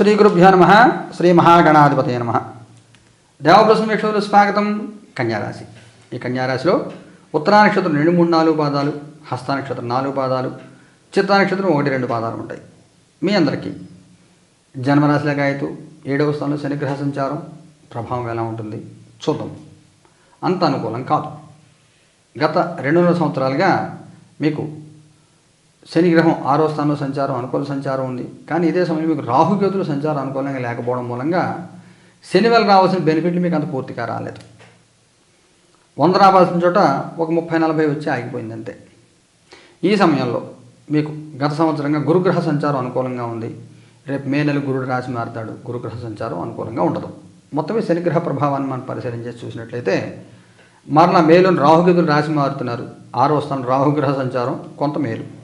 శ్రీ గురుభ్యో నమ శ్రీ మహాగణాధిపతి నమ. దేవప్రసం వీక్షకులు స్వాగతం కన్యారాశి. ఈ కన్యారాశిలో ఉత్తరా నక్షత్రం రెండు మూడు నాలుగు పాదాలు హస్త నక్షత్రం నాలుగు పాదాలు చిత్తా నక్షత్రం ఒకటి రెండు పాదాలు ఉంటాయి. మీ అందరికీ జన్మరాశిలాగా అయితే ఏడవ స్థానంలో శనిగ్రహ సంచారం ప్రభావం ఎలా ఉంటుంది? చూద్దాం. అంత అనుకూలం కాదు. గత రెండున్నర సంవత్సరాలుగా మీకు శనిగ్రహం ఆరో స్థానంలో సంచారం అనుకూల సంచారం ఉంది. కానీ ఇదే సమయం మీకు రాహుకేతులు సంచారం అనుకూలంగా లేకపోవడం మూలంగా శని వల్ల రావాల్సిన బెనిఫిట్లు మీకు అంత పూర్తిగా రాలేదు. వంద రావాల్సిన చోట ఒక ముప్పై నలభై వచ్చి ఆగిపోయింది అంతే. ఈ సమయంలో మీకు గత సంవత్సరంగా గురుగ్రహ సంచారం అనుకూలంగా ఉంది. రేపు మే నెల గురుడు రాశి మారుతాడు. గురుగ్రహ సంచారం అనుకూలంగా ఉండదు. మొత్తమే శనిగ్రహ ప్రభావాన్ని మనం పరిశీలించి చూసినట్లయితే మరలా మేలుని రాహుకేతులు రాశి మారుతున్నారు. ఆరో స్థానం రాహుగ్రహ సంచారం కొంత మేలు.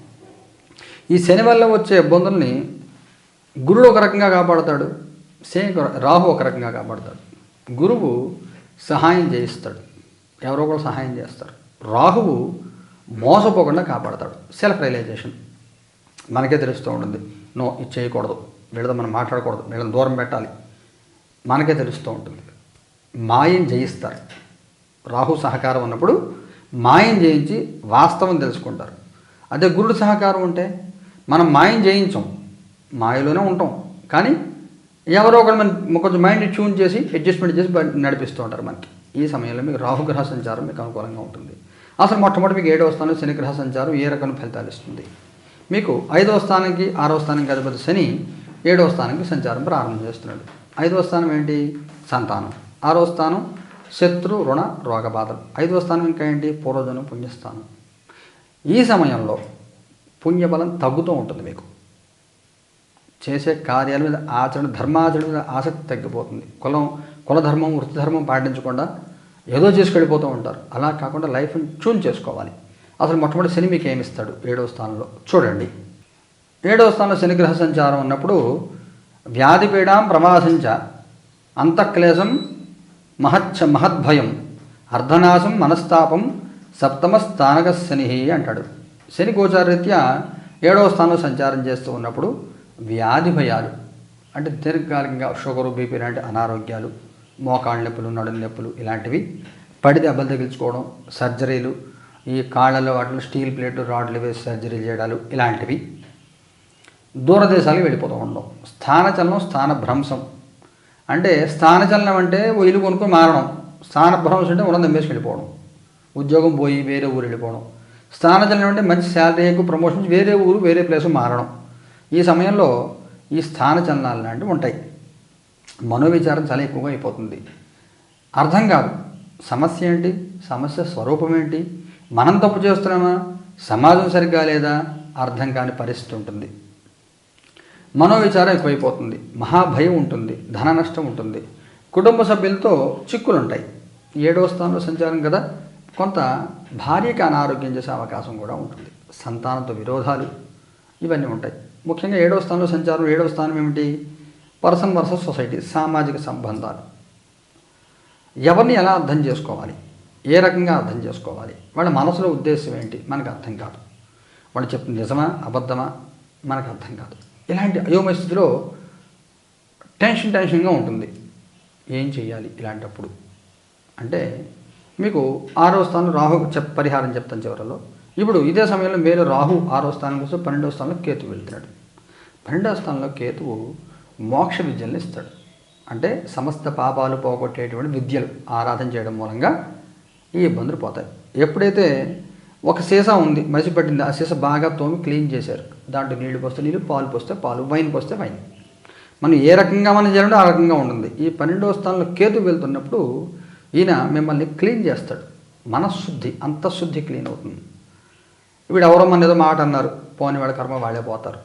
ఈ శని వల్ల వచ్చే ఇబ్బందుల్ని గురుడు ఒక రకంగా కాపాడతాడు శని రాహు ఒక రకంగా కాపాడతాడు. గురువు సహాయం చేయిస్తాడు. ఎవరో ఒకరు సహాయం చేస్తారు. రాహువు మోసపోకుండా కాపాడతాడు. సెల్ఫ్ రియలైజేషన్ మనకే తెలుస్తూ ఉంటుంది. నో ఇది చేయకూడదు. వీళ్ళతో మనం మాట్లాడకూడదు. వీళ్ళని దూరం పెట్టాలి. మనకే తెలుస్తూ ఉంటుంది. మాయం జయిస్తారు. రాహు సహకారం ఉన్నప్పుడు మాయం జయించి వాస్తవం తెలుసుకుంటారు. అదే గురుడు సహకారం ఉంటే మనం మాయం జయించం మాయలోనే ఉంటాం. కానీ ఎవరో ఒకరు మన కొంచెం మైండ్ ట్యూన్ చేసి అడ్జస్ట్మెంట్ చేసి నడిపిస్తూ ఉంటారు మనకి. ఈ సమయంలో మీకు రాహుగ్రహ సంచారం మీకు అనుకూలంగా ఉంటుంది. అసలు మొట్టమొదటి మీకు ఏడవ స్థానం శనిగ్రహ సంచారం ఏ రకమైన ఫలితాలు ఇస్తుంది? మీకు ఐదవ స్థానానికి ఆరవ స్థానానికి అధిపతి శని ఏడవ స్థానానికి సంచారం ప్రారంభం చేస్తున్నాడు. ఐదవ స్థానం ఏంటి? సంతానం. ఆరో స్థానం శత్రు రుణ రోగ బాధలు. ఐదవ స్థానం ఇంకా ఏంటి? పూర్వజనం పుణ్యస్థానం. ఈ సమయంలో పుణ్యబలం తగ్గుతూ ఉంటుంది మీకు. చేసే కార్యాల మీద ఆచరణ ధర్మాచరణ మీద ఆసక్తి తగ్గిపోతుంది. కులం కులధర్మం వృత్తి ధర్మం పాటించకుండా ఏదో చేసుకెళ్ళిపోతూ ఉంటారు. అలా కాకుండా లైఫ్ని ట్యూన్ చేసుకోవాలి. అసలు మొట్టమొదటి శని మీకు ఏమిస్తాడు ఏడవ స్థానంలో. చూడండి. ఏడవ స్థానంలో శనిగ్రహ సంచారం ఉన్నప్పుడు వ్యాధిపీడాం ప్రమాసించ అంతఃక్లేశం మహచ్చ మహద్భయం అర్ధనాశం మనస్తాపం సప్తమ స్థానక శని అంటాడు. శని గోచారరీత్యా ఏడవ స్థానంలో సంచారం చేస్తూ ఉన్నప్పుడు వ్యాధి భయాలు అంటే దీర్ఘకాలికంగా షుగరు బీపీ లాంటి అనారోగ్యాలు మోకాళ్ళ నొప్పులు నడుము నొప్పులు ఇలాంటివి పడి దెబ్బలు తగిలించుకోవడం సర్జరీలు ఈ కాళ్ళలో వాటిలో స్టీల్ ప్లేట్ రాడ్లు వేసి సర్జరీలు చేయడాలు ఇలాంటివి దూరదేశాలకు వెళ్ళిపోతూ ఉండడం. స్థానచలనం స్థాన భ్రంశం. అంటే స్థానచలనం అంటే ఓ ఇల్లు కొనుక్కొని మారడం. స్థాన భ్రంశం అంటే ఉన్నది వెళ్ళిపోవడం. ఉద్యోగం పోయి వేరే ఊరు వెళ్ళిపోవడం. స్థానచలనం నుండి మంచి శాలరీ ఎక్కువ ప్రమోషన్ వేరే ఊరు వేరే ప్లేస్ మారడం. ఈ సమయంలో ఈ స్థానచలనాలు లాంటివి ఉంటాయి. మనోవిచారం చాలా ఎక్కువగా అయిపోతుంది. అర్థం కాదు. సమస్య ఏంటి? సమస్య స్వరూపం ఏంటి? మనం తప్పు చేస్తున్నామా? సమాజం సరిగ్గా లేదా? అర్థం కాని పరిస్థితి ఉంటుంది. మనోవిచారం ఎక్కువైపోతుంది. మహాభయం ఉంటుంది. ధన నష్టం ఉంటుంది. కుటుంబ సభ్యులతో చిక్కులుంటాయి. ఏడవ స్థానంలో సంచారం కదా? కొంత భార్యకి అనారోగ్యం చేసే అవకాశం కూడా ఉంటుంది. సంతానంతో విరోధాలు ఇవన్నీ ఉంటాయి. ముఖ్యంగా ఏడవ స్థానంలో సంచారం ఏడవ స్థానం ఏమిటి? పర్సన్ వర్సెస్ సొసైటీ సామాజిక సంబంధాలు. ఎవరిని ఎలా అర్థం చేసుకోవాలి? ఏ రకంగా అర్థం చేసుకోవాలి? వాళ్ళ మనసులో ఉద్దేశం ఏంటి? మనకు అర్థం కాదు. వాళ్ళు చెప్తుంది నిజమా? అబద్ధమా? మనకు అర్థం కాదు. ఇలాంటి అయోమయ స్థితిలో టెన్షన్ టెన్షన్గా ఉంటుంది. ఏం చేయాలి ఇలాంటప్పుడు? అంటే మీకు ఆరో స్థానం రాహు చెప్ పరిహారం చెప్తాను చివరిలో. ఇప్పుడు ఇదే సమయంలో మీరు రాహు ఆరో స్థానం కోసం పన్నెండవ స్థానంలో కేతు వెళ్తున్నాడు. పన్నెండవ స్థానంలో కేతువు మోక్ష విద్యలను ఇస్తాడు. అంటే సమస్త పాపాలు పోగొట్టేటువంటి విద్యలు ఆరాధన చేయడం మూలంగా ఈ ఇబ్బందులు పోతాయి. ఎప్పుడైతే ఒక సీసా ఉంది మసి పట్టింది ఆ సీసా బాగా తోమి క్లీన్ చేశారు. దాంట్లో నీళ్ళు పోస్తే నీళ్ళు పాలు పోస్తే పాలు వైన్ పోస్తే వైన్. మనం ఏ రకంగా మనం చేయాలంటే ఆ రకంగా ఉంటుంది. ఈ పన్నెండవ స్థానంలో కేతు వెళ్తున్నప్పుడు ఈయన మిమ్మల్ని క్లీన్ చేస్తాడు. మనశుద్ధి అంతఃశుద్ధి క్లీన్ అవుతుంది. వీడు ఎవరో మన ఏదో మాట అన్నారు. పోని కర్మ వాళ్ళే పోతారు.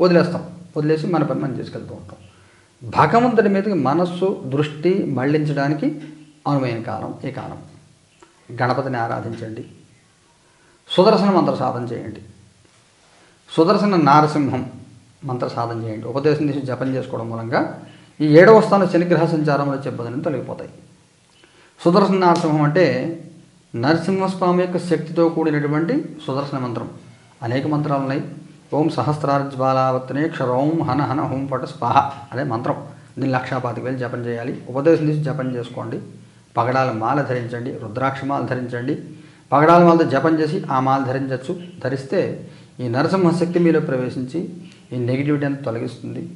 వదిలేస్తాం. వదిలేసి మన పని మనం చేసుకెళ్తూ ఉంటాం. భగవంతుడి మీదకి మనస్సు దృష్టి మళ్ళించడానికి అనువైన కాలం ఈ కాలం. గణపతిని ఆరాధించండి. సుదర్శన మంత్ర సాధన చేయండి. సుదర్శన నారసింహం మంత్ర సాధన చేయండి. ఉపదేశం చేసి జపం చేసుకోవడం మూలంగా ఈ ఏడవ స్థానం శనిగ్రహ సంచారంలో చెప్పదని తొలగిపోతాయి. సుదర్శన నరసింహం అంటే నరసింహస్వామి యొక్క శక్తితో కూడినటువంటి సుదర్శన మంత్రం. అనేక మంత్రాలు ఉన్నాయి ఓం సహస్రార్జ్వాలావర్తనే క్షరోం హన హన హోం పట స్వాహ అదే మంత్రం. దీన్ని లక్షాపాతిక వేలు జపం చేయాలి. ఉపదేశం తీసి జపం చేసుకోండి. పగడాల మాల ధరించండి. రుద్రాక్ష మాల ధరించండి. పగడాల మాలతో జపం చేసి ఆ మాల ధరించవచ్చు ధరిస్తే ఈ నరసింహ శక్తి మీలో ప్రవేశించి ఈ నెగిటివిటీ అంతా తొలగిస్తుంది.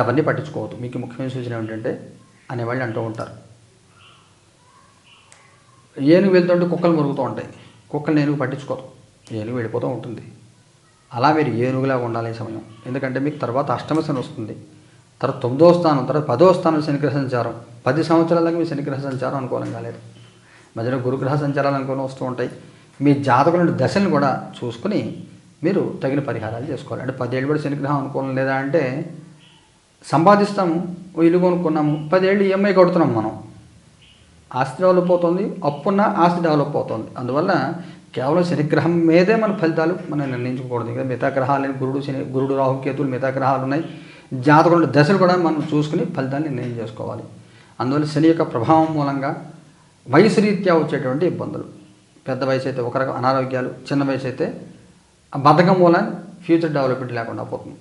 అవన్నీ పట్టించుకోవద్దు. మీకు ముఖ్యమైన సూచన ఏమిటంటే అనేవాళ్ళు అంటూ ఉంటారు. ఏనుగు వెళ్తుంటే కుక్కలు మురుగుతూ ఉంటాయి. కుక్కలు ఏనుగు పట్టించుకోదు. ఏనుగు వెళ్ళిపోతూ ఉంటుంది. అలా మీరు ఏనుగులా ఉండాలి సమయం. ఎందుకంటే మీకు తర్వాత అష్టమ శని వస్తుంది. తర్వాత తొమ్మిదో స్థానం తర్వాత పదో స్థానం శనిగ్రహ సంచారం. పది సంవత్సరాలకు మీ శనిగ్రహ సంచారం అనుకూలం కాలేదు. మధ్యలో గురుగ్రహ సంచారాలు అనుకూలం వస్తూ ఉంటాయి. మీ జాతకుల నుండి దశలను కూడా చూసుకుని మీరు తగిన పరిహారాలు చేసుకోవాలి. అంటే పదేళ్ళు కూడా శనిగ్రహం అనుకూలం లేదా అంటే సంపాదిస్తాము ఇల్లు కొనుక్కున్నాము పదేళ్ళు ఈఎంఐ కడుతున్నాం మనం. ఆస్తి డెవలప్ అవుతుంది అప్పున్న ఆస్తి డెవలప్ అవుతుంది. అందువల్ల కేవలం శనిగ్రహం మీదే మన ఫలితాలు మనం నిర్ణయించకూడదు ఇంకా మిగతా గ్రహాలు గురుడు శని గురుడు రాహు కేతులు మిగతా గ్రహాలు ఉన్నాయి. జాతకుల దశలు కూడా మనం చూసుకుని ఫలితాలు నిర్ణయం చేసుకోవాలి. అందువల్ల శని యొక్క ప్రభావం మూలంగా వయసు రీత్యా వచ్చేటువంటి ఇబ్బందులు. పెద్ద వయసు అయితే ఒక రకం అనారోగ్యాలు చిన్న వయసు అయితే బద్ధకం మూలం ఫ్యూచర్ డెవలప్మెంట్ లేకుండా పోతుంది.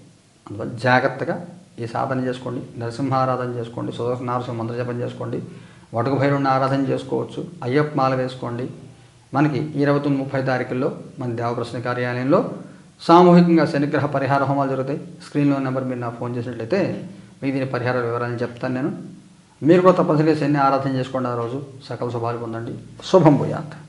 అందువల్ల జాగ్రత్తగా ఈ సాధన చేసుకోండి నరసింహారాధన చేసుకోండి సుదర్శన నారసింహ మంత్ర జపం చేసుకోండి. వటకు భైరవుని ఆరాధన చేసుకోవచ్చు. అయ్యప్ప మాల వేసుకోండి. మనకి ఇరవై తొమ్మిది ముప్పై తారీఖుల్లో మన దేవప్రశ్న కార్యాలయంలో సామూహికంగా శనిగ్రహ పరిహార హోమాలు జరుగుతాయి. స్క్రీన్లో నెంబర్ మీరు నాకు ఫోన్ చేసినట్లయితే మీకు దీని పరిహార వివరాలు చెప్తాను నేను. మీరు కూడా తప్పనిసరిగా శని ఆరాధన చేసుకోండి ఆ రోజు. సకల శుభాలు పొందండి. శుభం భూయాత్.